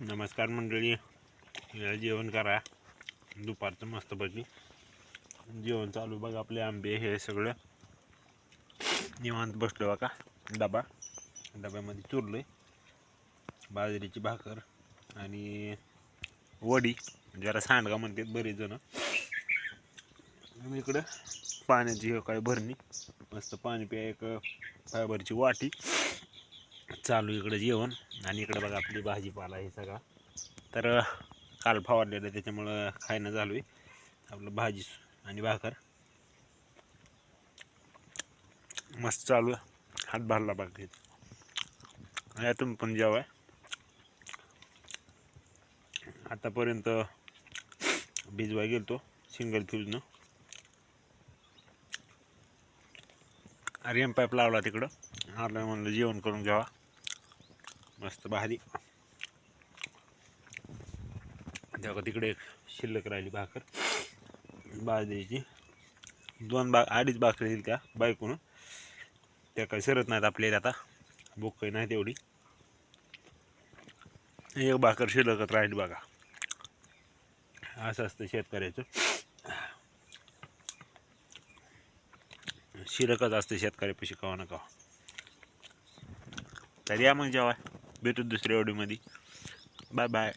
नमस्कार मंडळी. या जेवण करा. दुपारचं मस्तपैकी. जेवण चालू बघा आपले आंबे हे सगळं. निवांत बसलो बघा. डबा. डब्यामध्ये चुरलं बाजरीची भाकर आणि वडी. जरा सांडगा म्हणतात बरेच जण आणि इकडं पाण्याची काय भरणी. मस्त पाणी प्या एक फायबरची वाटी. चालू इकडं जेवण. आणि इकडं बघा आपली भाजीपाला हे सगळा. तर काल फवारलेलं त्याच्यामुळं खायनं झालो आहे आपलं भाजी आणि भाकर. मस्त चालू आहे. हात भरला बाकी या तुम्ही पण जेवाय. आतापर्यंत भिजवाय गेलतो सिंगल फ्यूजनं आर्यन पाईप लावला तिकडं. आलं म्हणलं जेवण करून घ्यावा. मस्त भारी. तेव्हा तिकडे एक शिल्लक राहिली भाकर. बाजरीची. दोन बा अडीच भाकरी येईल त्या बायकून. त्या काही सरत नाहीत आपल्याला आता. बुक काही नाही तेवढी. एक भाकर शिल्लकच राहिली बघा. असं असतं शेतकऱ्याचं. शिल्लकच असते शेतकऱ्यापाशी कवा ना कवा. तर या मग जेव्हा भेटू दुसऱ्या ऑडिओमध्ये बाय बाय